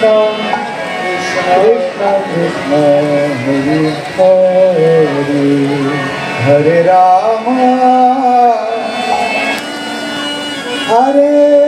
Krishna Krishna Hari Hari Hare Rama Hare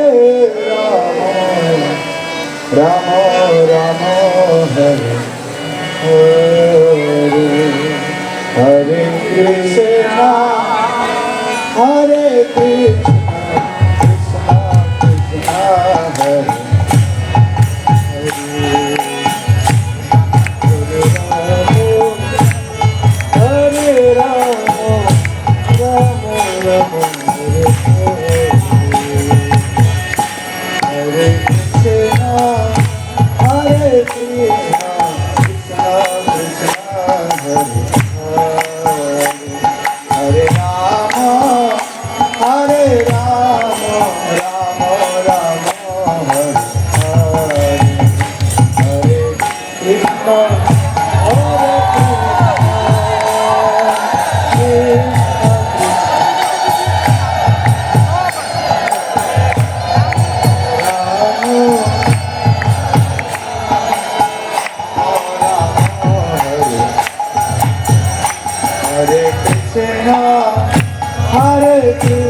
you.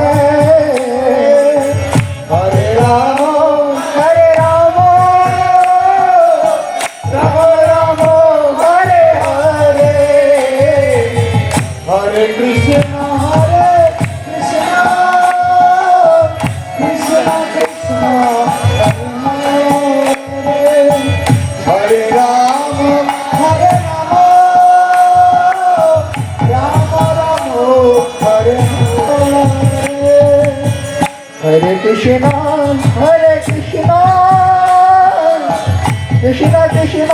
Krishna Krishna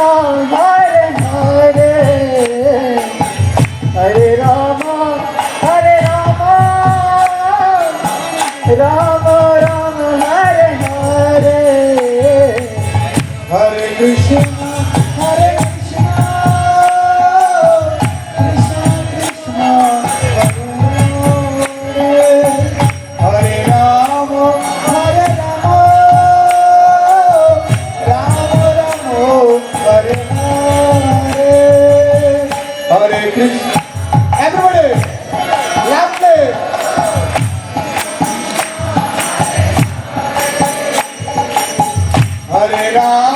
Jai Ram.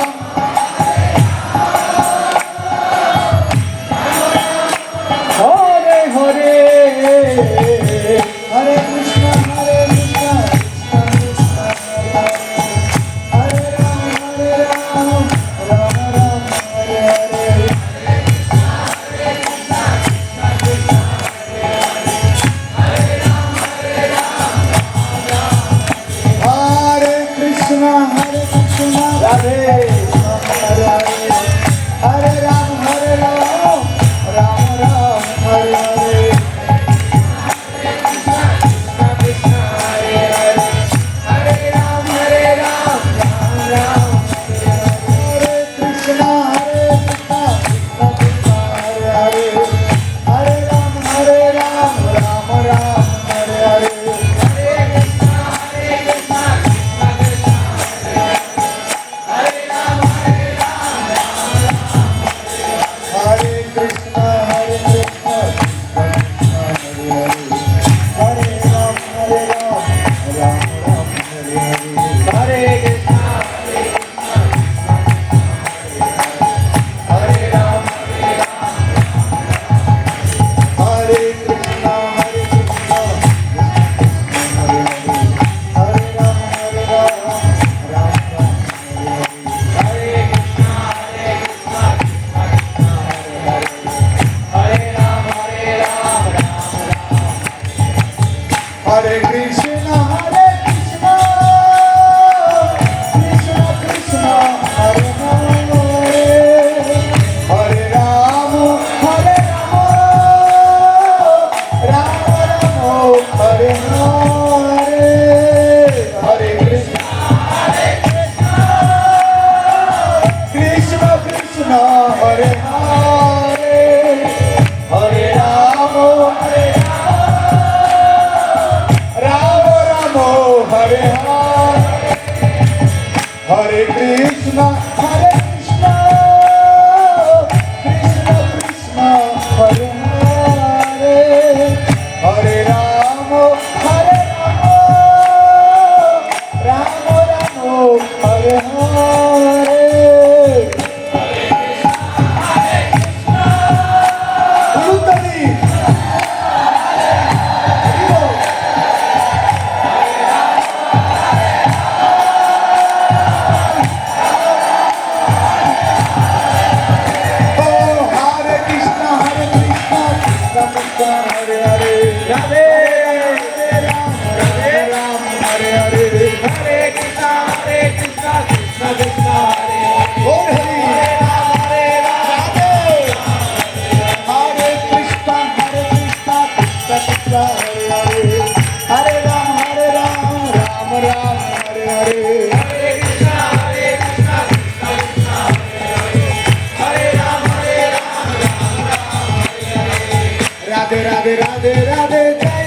Radhe Radhe Radhe Radhe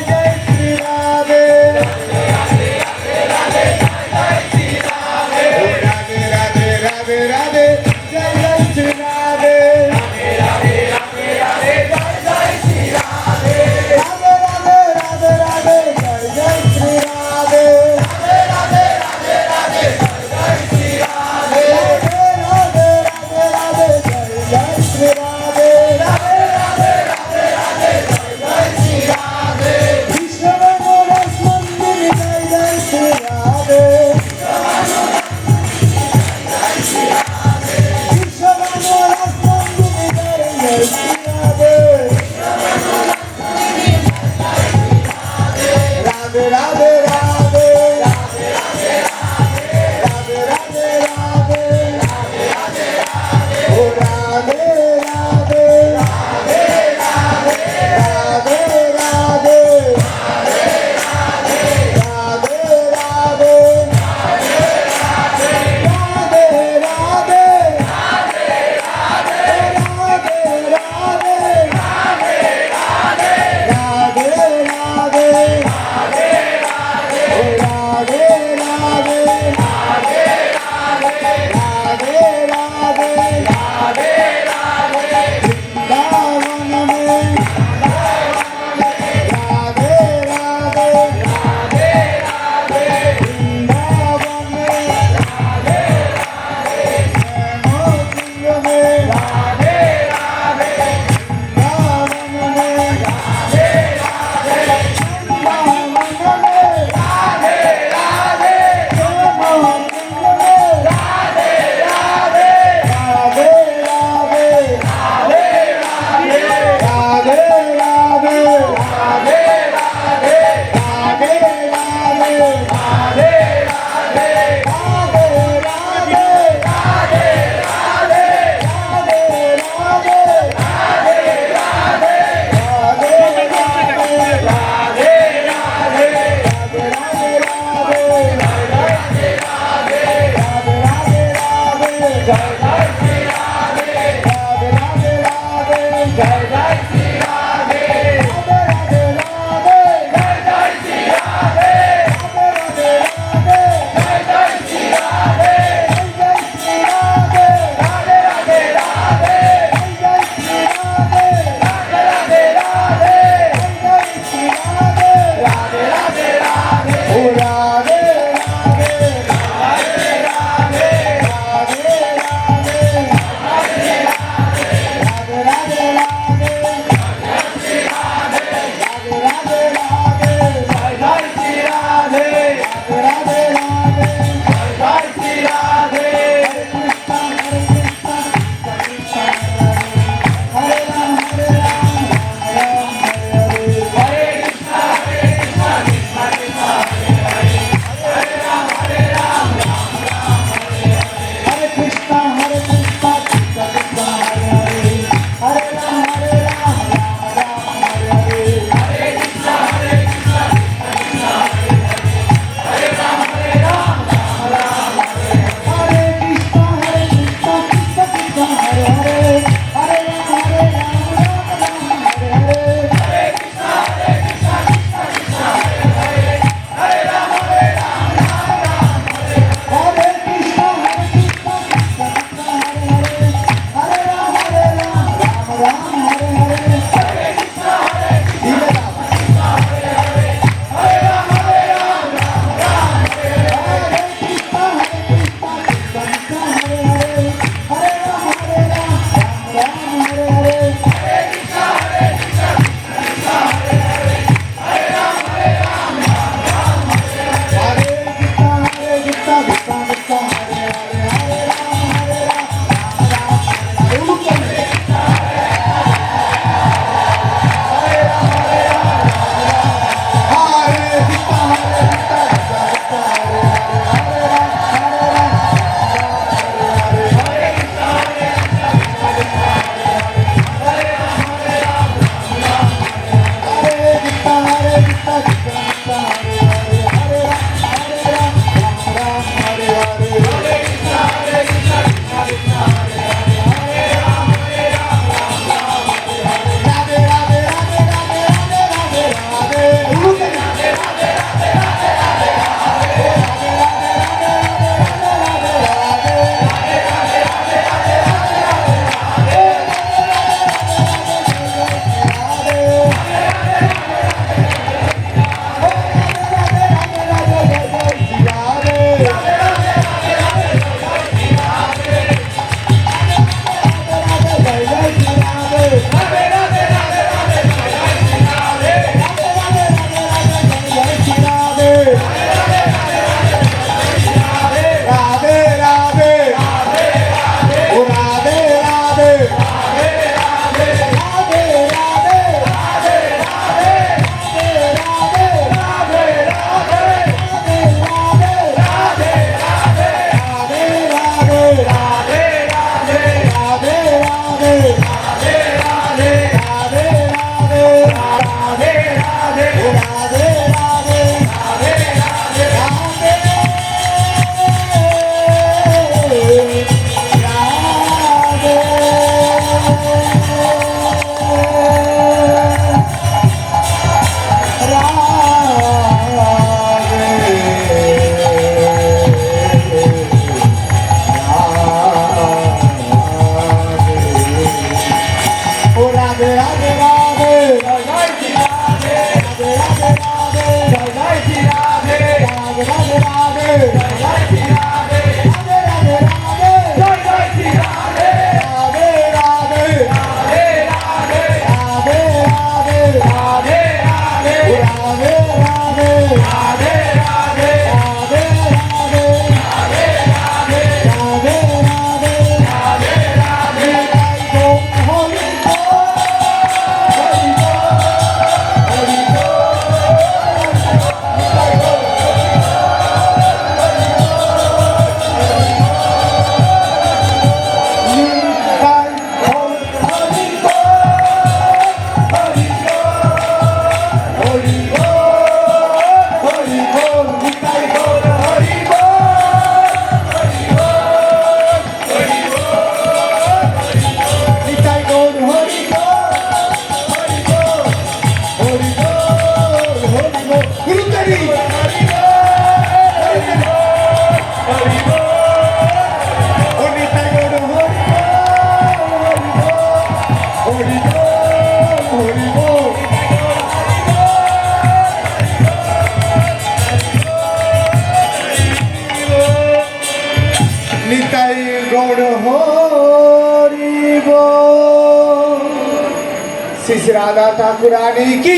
ঠাকুরানী কি?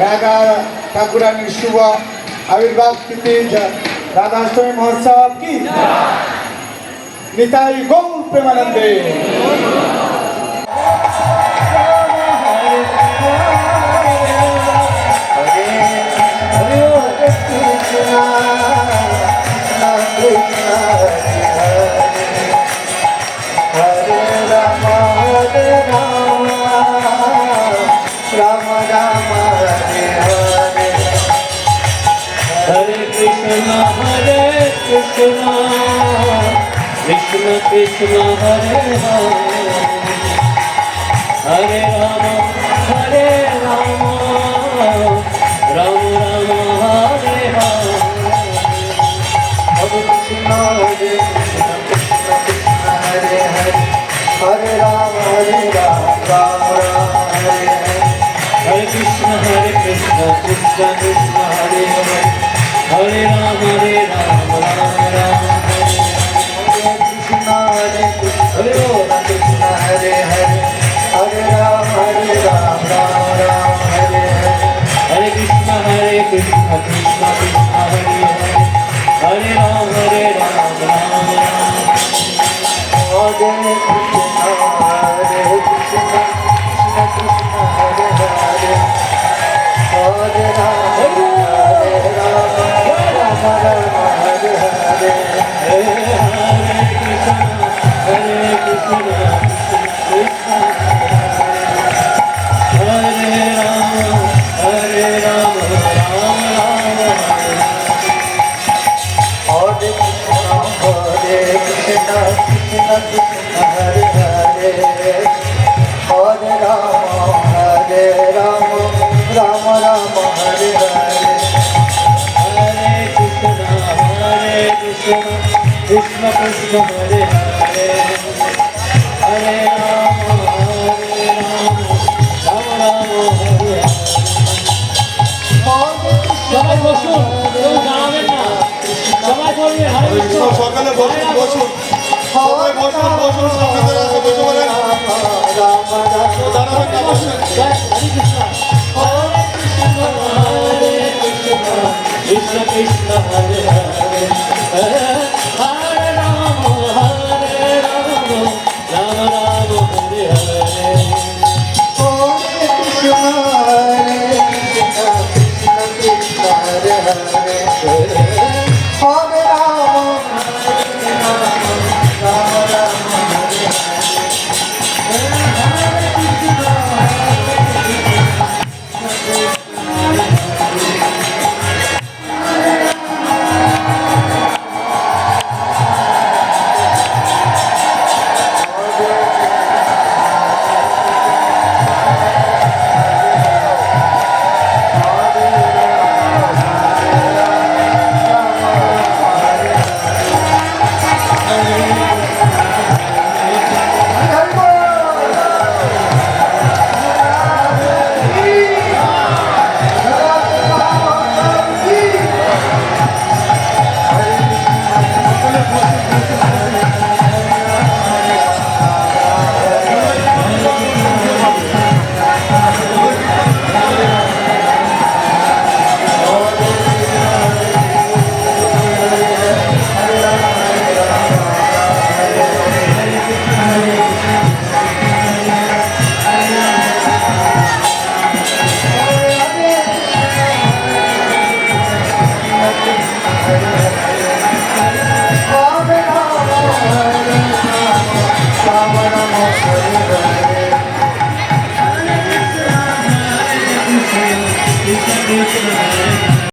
রাধা ঠাকুরানীর শুভ আবির্ভাব তিথি রাধাষ্টমী মহোৎসব কি? নিতাই গৌ প্রেমানন্দে বসুন কেউ দাঁড়াবেন না। সবাই বলবে হরে কৃষ্ণ সকালে বসুন বসুন। সবাই বসুন বসুন আপনাদের আছে বসে বলেন দাঁড়াবেন না বসুন হরে কৃষ্ণ হরে কৃষ্ণ হরে কৃষ্ণ কৃষ্ণ কৃষ্ণ হরে হরে।